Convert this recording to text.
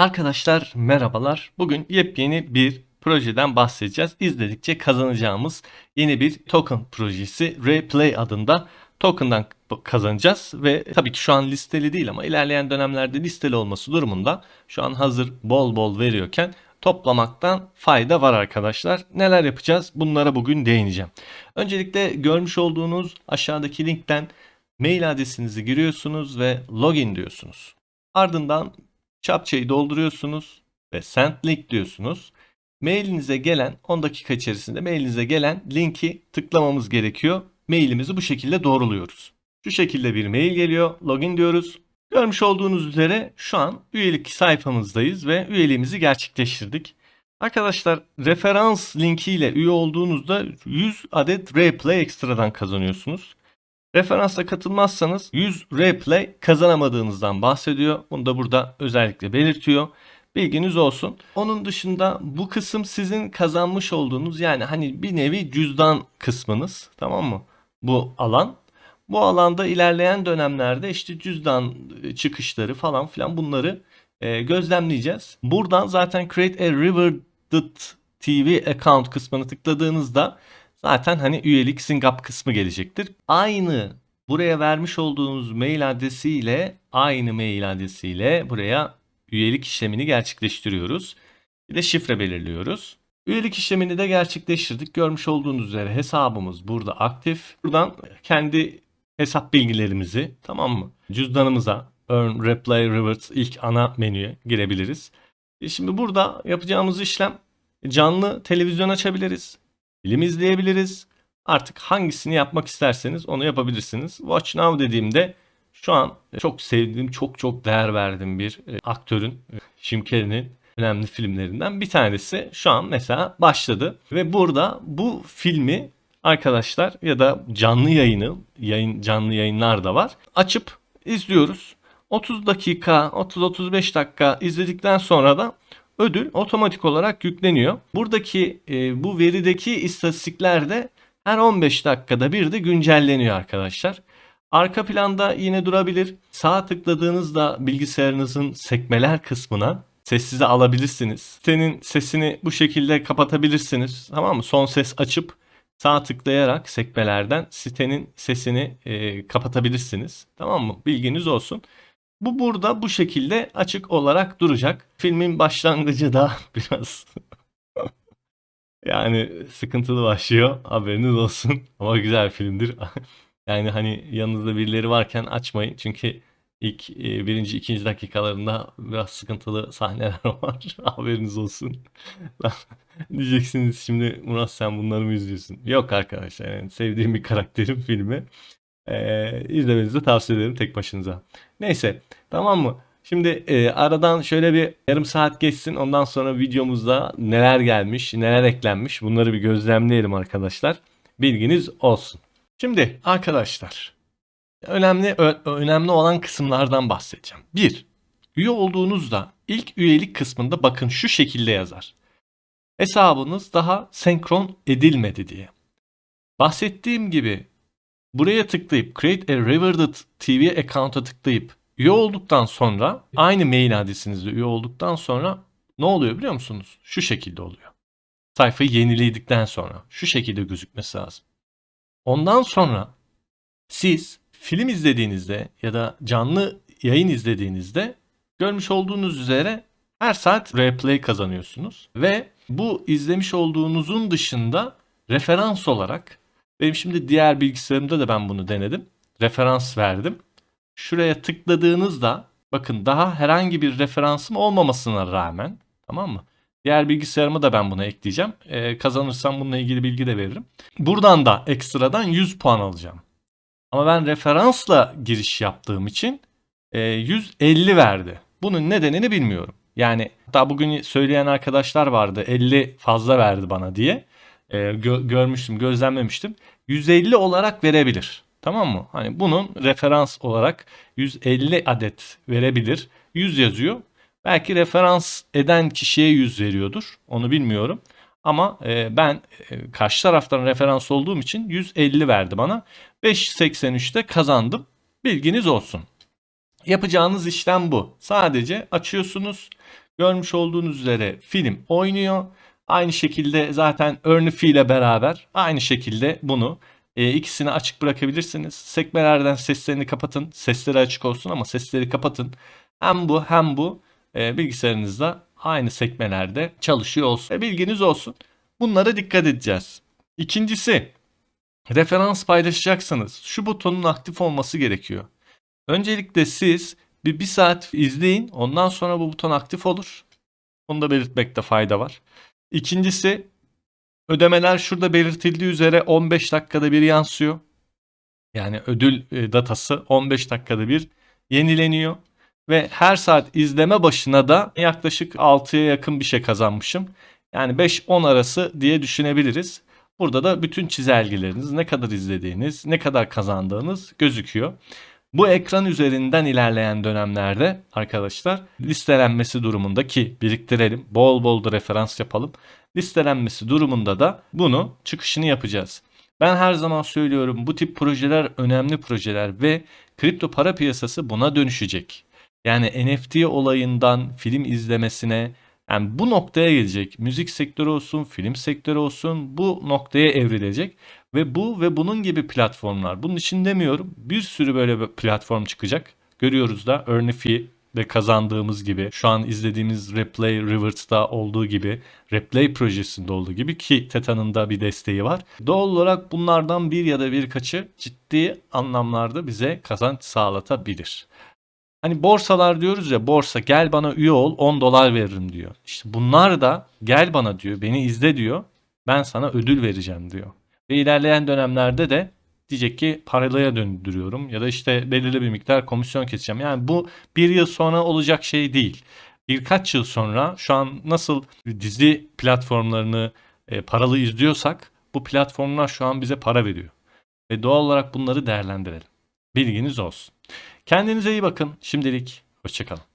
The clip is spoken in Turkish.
Arkadaşlar merhabalar. Bugün yepyeni bir projeden bahsedeceğiz. İzledikçe kazanacağımız yeni bir token projesi Replay adında token'dan kazanacağız ve tabii ki şu an listeli değil ama ilerleyen dönemlerde listeli olması durumunda şu an hazır bol bol veriyorken toplamaktan fayda var arkadaşlar. Neler yapacağız? Bunlara bugün değineceğim. Öncelikle görmüş olduğunuz aşağıdaki linkten mail adresinizi giriyorsunuz ve login diyorsunuz. Ardından Çapçayı dolduruyorsunuz ve send link diyorsunuz. Mailinize gelen 10 dakika içerisinde mailinize gelen linki tıklamamız gerekiyor. Mailimizi bu şekilde doğruluyoruz. Şu şekilde bir mail geliyor. Login diyoruz. Görmüş olduğunuz üzere şu an üyelik sayfamızdayız ve üyeliğimizi gerçekleştirdik. Arkadaşlar referans linkiyle üye olduğunuzda 100 adet replay ekstradan kazanıyorsunuz. Referansa katılmazsanız 100 replay kazanamadığınızdan bahsediyor. Bunu da burada özellikle belirtiyor. Bilginiz olsun. Onun dışında bu kısım sizin kazanmış olduğunuz yani hani bir nevi cüzdan kısmınız tamam mı? Bu alan. Bu alanda ilerleyen dönemlerde işte cüzdan çıkışları falan filan bunları e, gözlemleyeceğiz. Buradan zaten Create a Rewarded TV account kısmını tıkladığınızda zaten hani üyelik sync up kısmı gelecektir. Aynı buraya vermiş olduğunuz mail adresiyle aynı mail adresiyle buraya üyelik işlemini gerçekleştiriyoruz. Bir de şifre belirliyoruz. Üyelik işlemini de gerçekleştirdik. Görmüş olduğunuz üzere hesabımız burada aktif. Buradan kendi hesap bilgilerimizi tamam mı? Cüzdanımıza Earn, Replay, Rewards ilk ana menüye girebiliriz. E şimdi burada yapacağımız işlem canlı televizyon açabiliriz. Film izleyebiliriz. Artık hangisini yapmak isterseniz onu yapabilirsiniz. Watch Now dediğimde şu an çok sevdiğim, çok çok değer verdiğim bir e, aktörün, e, Jim Carrey'nin önemli filmlerinden bir tanesi şu an mesela başladı. Ve burada bu filmi arkadaşlar ya da canlı yayını, yayın canlı yayınlar da var. Açıp izliyoruz. 30 dakika, 30-35 dakika izledikten sonra da ödül otomatik olarak yükleniyor. Buradaki e, bu verideki istatistikler de her 15 dakikada bir de güncelleniyor arkadaşlar. Arka planda yine durabilir. Sağ tıkladığınızda bilgisayarınızın sekmeler kısmına sessize alabilirsiniz. Sitenin sesini bu şekilde kapatabilirsiniz. Tamam mı? Son ses açıp sağ tıklayarak sekmelerden sitenin sesini e, kapatabilirsiniz. Tamam mı? Bilginiz olsun. Bu burada bu şekilde açık olarak duracak. Filmin başlangıcı da biraz yani sıkıntılı başlıyor. Haberiniz olsun. Ama güzel filmdir. yani hani yanınızda birileri varken açmayın. Çünkü ilk e, birinci, ikinci dakikalarında biraz sıkıntılı sahneler var. Haberiniz olsun. Diyeceksiniz şimdi Murat sen bunları mı izliyorsun? Yok arkadaşlar yani sevdiğim bir karakterin filmi. Ee, izlemenizi tavsiye ederim tek başınıza. Neyse tamam mı? Şimdi e, aradan şöyle bir yarım saat geçsin. Ondan sonra videomuzda neler gelmiş, neler eklenmiş bunları bir gözlemleyelim arkadaşlar. Bilginiz olsun. Şimdi arkadaşlar önemli önemli olan kısımlardan bahsedeceğim. Bir, üye olduğunuzda ilk üyelik kısmında bakın şu şekilde yazar. Hesabınız daha senkron edilmedi diye. Bahsettiğim gibi buraya tıklayıp Create a Rewarded TV account'a tıklayıp üye olduktan sonra aynı mail adresinizle üye olduktan sonra ne oluyor biliyor musunuz? Şu şekilde oluyor. Sayfayı yeniledikten sonra şu şekilde gözükmesi lazım. Ondan sonra siz film izlediğinizde ya da canlı yayın izlediğinizde görmüş olduğunuz üzere her saat replay kazanıyorsunuz ve bu izlemiş olduğunuzun dışında referans olarak benim şimdi diğer bilgisayarımda da ben bunu denedim. Referans verdim. Şuraya tıkladığınızda bakın daha herhangi bir referansım olmamasına rağmen tamam mı? Diğer bilgisayarıma da ben bunu ekleyeceğim. Ee, kazanırsam bununla ilgili bilgi de veririm. Buradan da ekstradan 100 puan alacağım. Ama ben referansla giriş yaptığım için e, 150 verdi. Bunun nedenini bilmiyorum. Yani hatta bugün söyleyen arkadaşlar vardı 50 fazla verdi bana diye. E, gö- görmüştüm, gözlemlemiştim. 150 olarak verebilir. Tamam mı? Hani bunun referans olarak 150 adet verebilir. 100 yazıyor. Belki referans eden kişiye 100 veriyordur. Onu bilmiyorum. Ama e, ben e, karşı taraftan referans olduğum için 150 verdi bana. 5.83'te kazandım. Bilginiz olsun. Yapacağınız işlem bu. Sadece açıyorsunuz. Görmüş olduğunuz üzere film oynuyor. Aynı şekilde zaten Earnify ile beraber aynı şekilde bunu e, ikisini açık bırakabilirsiniz. Sekmelerden seslerini kapatın. Sesleri açık olsun ama sesleri kapatın. Hem bu hem bu e, bilgisayarınızda aynı sekmelerde çalışıyor olsun. E, bilginiz olsun. Bunlara dikkat edeceğiz. İkincisi referans paylaşacaksınız. Şu butonun aktif olması gerekiyor. Öncelikle siz bir, bir saat izleyin. Ondan sonra bu buton aktif olur. Bunu da belirtmekte fayda var. İkincisi ödemeler şurada belirtildiği üzere 15 dakikada bir yansıyor. Yani ödül e, datası 15 dakikada bir yenileniyor. Ve her saat izleme başına da yaklaşık 6'ya yakın bir şey kazanmışım. Yani 5-10 arası diye düşünebiliriz. Burada da bütün çizelgeleriniz, ne kadar izlediğiniz, ne kadar kazandığınız gözüküyor. Bu ekran üzerinden ilerleyen dönemlerde arkadaşlar listelenmesi durumunda ki biriktirelim, bol bol da referans yapalım. Listelenmesi durumunda da bunu çıkışını yapacağız. Ben her zaman söylüyorum bu tip projeler önemli projeler ve kripto para piyasası buna dönüşecek. Yani NFT olayından film izlemesine yani bu noktaya gelecek. Müzik sektörü olsun, film sektörü olsun bu noktaya evrilecek. Ve bu ve bunun gibi platformlar. Bunun için demiyorum. Bir sürü böyle bir platform çıkacak. Görüyoruz da Earnify ve kazandığımız gibi şu an izlediğimiz Replay Rewards'da olduğu gibi Replay projesinde olduğu gibi ki Teta'nın da bir desteği var. Doğal olarak bunlardan bir ya da birkaçı ciddi anlamlarda bize kazanç sağlatabilir. Hani borsalar diyoruz ya borsa gel bana üye ol 10 dolar veririm diyor. İşte bunlar da gel bana diyor beni izle diyor ben sana ödül vereceğim diyor. Ve ilerleyen dönemlerde de diyecek ki paralıya döndürüyorum ya da işte belirli bir miktar komisyon keseceğim. Yani bu bir yıl sonra olacak şey değil. Birkaç yıl sonra şu an nasıl dizi platformlarını e, paralı izliyorsak bu platformlar şu an bize para veriyor. Ve doğal olarak bunları değerlendirelim. Bilginiz olsun. Kendinize iyi bakın. Şimdilik hoşçakalın.